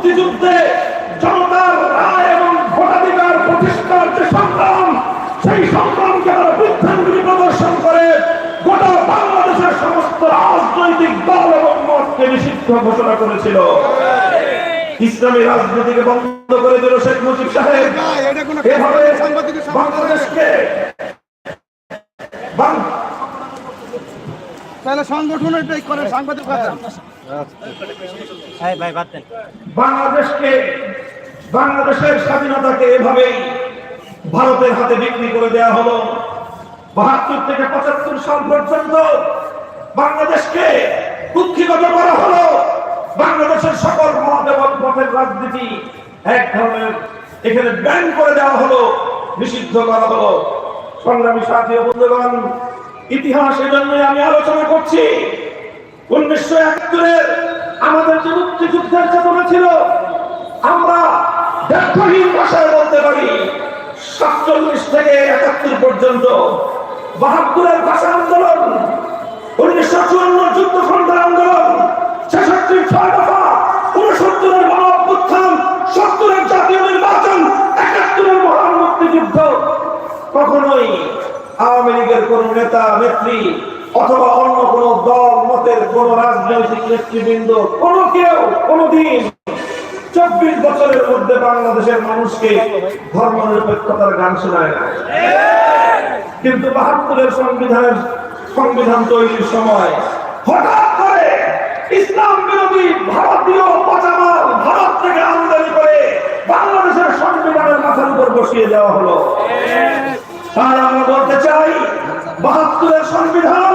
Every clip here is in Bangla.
মুক্তিযুদ্ধে জনতার রায় এবং ভোটাধিকার প্রতিষ্ঠার যে সংগ্রাম, সেই সংগ্রামকে তারা বৃদ্ধাঙ্গুলি প্রদর্শন করে গোটা বাংলাদেশের সমস্ত রাজনৈতিক দল এবং মতকে নিষিদ্ধ ঘোষণা করেছিল। ইসলামী রাজনীতিকে বন্ধ করে দিল শেখ মুজিব সাহেব। এভাবে বাংলাদেশকে তাহলে সংগঠন এটাই করে সাংবাদিক বাংলাদেশকে, বাংলাদেশের স্বাধীনতাকে এভাবেই ভারতের হাতে বিক্রি করে দেওয়া হলো। বাহাত্তর থেকে পঁচাত্তর সাল পর্যন্ত বাংলাদেশকে কুক্ষিগত করা হলো। বাংলাদেশের সকল মত পথের রাজনীতি এক ধরনের, এখানে ব্যান করে দেওয়া হলো, নিষিদ্ধ করা হলো। সংগ্রামী সাথী বন্ধুগণ, ইতিহাস এজন্যই আমি আলোচনা করছি। উনিশশো একাত্তরের আমাদের যে মুক্তিযুদ্ধের চেতনা ছিল, আমরা ব্যর্থহীন ভাষায় বলতে পারি, সাতচল্লিশ থেকে একাত্তর পর্যন্ত বাহাত্তরের ভাষা আন্দোলন, উনিশশো চুয়ান্ন যুদ্ধ ফ্রন্টের আন্দোলন ছেষট্টির ছয় দফা উনসত্তরের গণ অভ্যুত্থান সত্তরের জাতীয় নির্বাচন, একাত্তরের মহান মুক্তিযুদ্ধ। কখনোই আওয়ামী লীগের কোন নেতা, নেত্রী অথবা অন্য মতের কোন রাজনৈতিক নেতৃবৃন্দ, কোন কেউ কোনদিন চব্বিশ বছরের মধ্যে বাংলাদেশের মানুষকে ধর্মনিরপেক্ষতার গান শোনায় না। কিন্তু বাহাত্তরের সংবিধানের সংবিধান তৈরির সময় হঠাৎ করে ইসলাম বিরোধী ভারতীয় পচামাল ভারত থেকে আমদানি করে বাংলাদেশের সংবিধানের মাথার উপর বসিয়ে দেওয়া হলো। আর আমরা বলতে চাই, বাহাত্তরের সংবিধান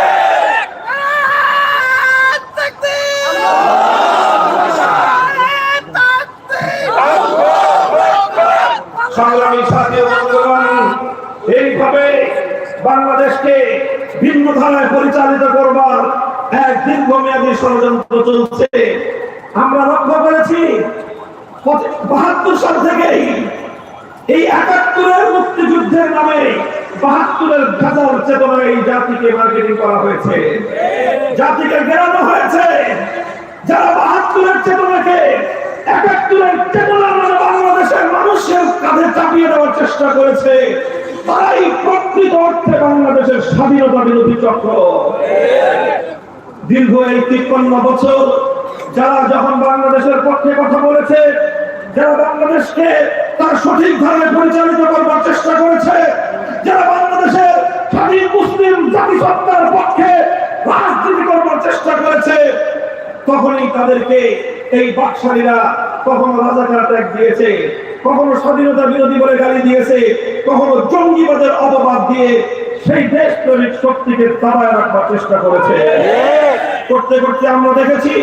বাংলাদেশকে ভিন্ন ধারায় পরিচালিত করবার এক দীর্ঘমেয়াদী ষড়যন্ত্র চলছে। আমরা লক্ষ্য করেছি, বাহাত্তর সাল থেকেই এই একাত্তরের মুক্তিযুদ্ধের নামে বাহাত্তরের গাজার চেতনায় এই জাতিকে মার্কেটিং করা হয়েছে। জাতিকে গেরানো হয়েছে। যারা বাহাত্তরের চেতনাকে একাত্তরের চেতনার মানে বাংলাদেশের মানুষের কাঁধে চাপিয়ে দেওয়ার চেষ্টা করেছে তারাই প্রকৃত অর্থে বাংলাদেশের স্বাধীনতা বিরোধী চক্র। দীর্ঘ এই তিপ্পান্ন বছর যারা যখন বাংলাদেশের পক্ষে কথা বলেছে, যারা বাংলাদেশকে তার সঠিক ধারে পরিচালিত করবার চেষ্টা করেছে, যারা বাংলাদেশের স্বাধীন মুসলিম জাতিসত্তার পক্ষে রাজনীতি করবার চেষ্টা করেছে, তখনই তাদেরকে এই বাকশালীরা কখনো রাজাকার ট্যাগ দিয়েছে, কখনো স্বাধীনতা বিরোধী বলে গালি দিয়েছে, কখনো জঙ্গিবাদের অপবাদ দিয়ে সেই দেশ প্রেমিক শক্তিকে দাবায় রাখবার চেষ্টা করেছে। করতে করতে আমরা দেখেছি,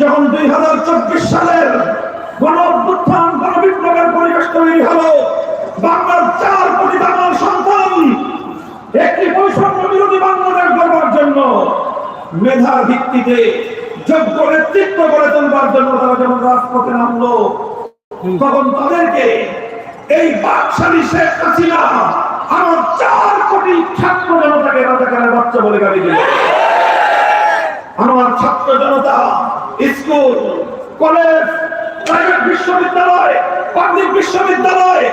যখন দুই হাজার চব্বিশ সালের গণ অভ্যুত্থান গণবিপ্লবের পরিবেশ তৈরি হলো, বাংলার চার কোটি বাংলার সন্তান একটি বৈষম্য বিরোধী বাংলাদেশ গড়বার জন্য মেধার ভিত্তিতে যোগ্য নেতৃত্ব গড়ে তোলবার জন্য তারা যখন রাজপথে নামলো তখন তাদেরকে এই বাকশালী শেখ হাসিনা আমার চার কোটি ছাত্র জনতাকে রাজাকারের বাচ্চা বলে গাড়ি দিল আমার ছাত্র জনতা স্কুল কলেজ প্রাইভেট বিশ্ববিদ্যালয় পাবলিক বিশ্ববিদ্যালয়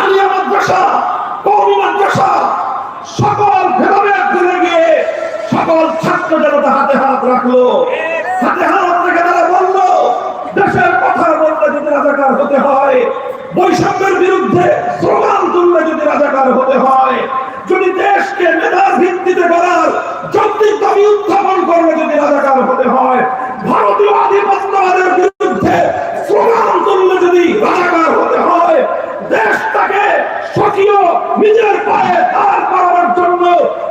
আলিয়া মাদ্রাসা কৌমি মাদ্রাসা সকল ভেদাভেদ ভুলে গিয়ে সকল ছাত্র জনতা হাতে হাত রাখল। হাতে তারা বৈষম্যের বিরুদ্ধে স্লোগান তুললে যদি রাজাকার হতে হয়, যদি দেশকে মেধার ভিত্তিতে করার যৌক্তিক দাবি উত্থাপন করলে যদি রাজাকার হতে হয়, ভারতীয় আধিপত্যবাদের বিরুদ্ধে স্লোগান তুললে যদি রাজাকার হতে হয় দেশটাকে স্বকীয় নিজের পায়ে দাঁড় করাবার জন্য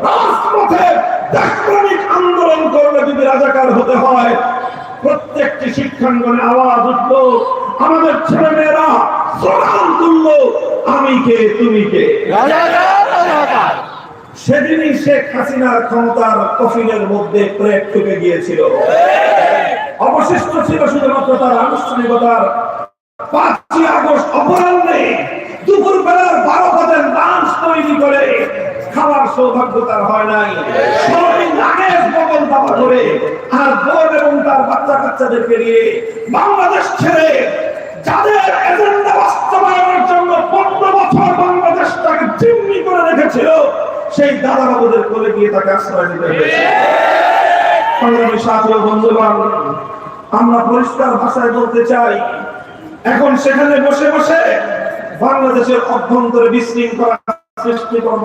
রাজপথে আন্দোলন করলে যদি রাজাকার হতে হয় প্রত্যেকটি শিক্ষাঙ্গনে আওয়াজ উঠল আমাদের ছেলে মেয়েরা স্লোগান তুললো আমি কে তুমি কে? সেদিনই শেখ হাসিনার ক্ষমতার কফিনের মধ্যে প্রেম ঢুকে গিয়েছিল। অবশিষ্ট ছিল শুধুমাত্র তার আনুষ্ঠানিকতার পাঁচই আগস্ট অপরাহ্নে দুপুর বেলার বারো পদের লাঞ্চ তৈরি করে। খাওয়ার সৌভাগ্য তার হয় নাই। বাংলাদেশ ছেড়ে বাস্তবায়নের জন্য সেই দাদা বাবুদের গিয়ে তাকে আশ্রয় আমরা পরিষ্কার ভাষায় বলতে চাই, এখন সেখানে বসে বসে বাংলাদেশের অভ্যন্তরে বিশৃঙ্খলা সৃষ্টি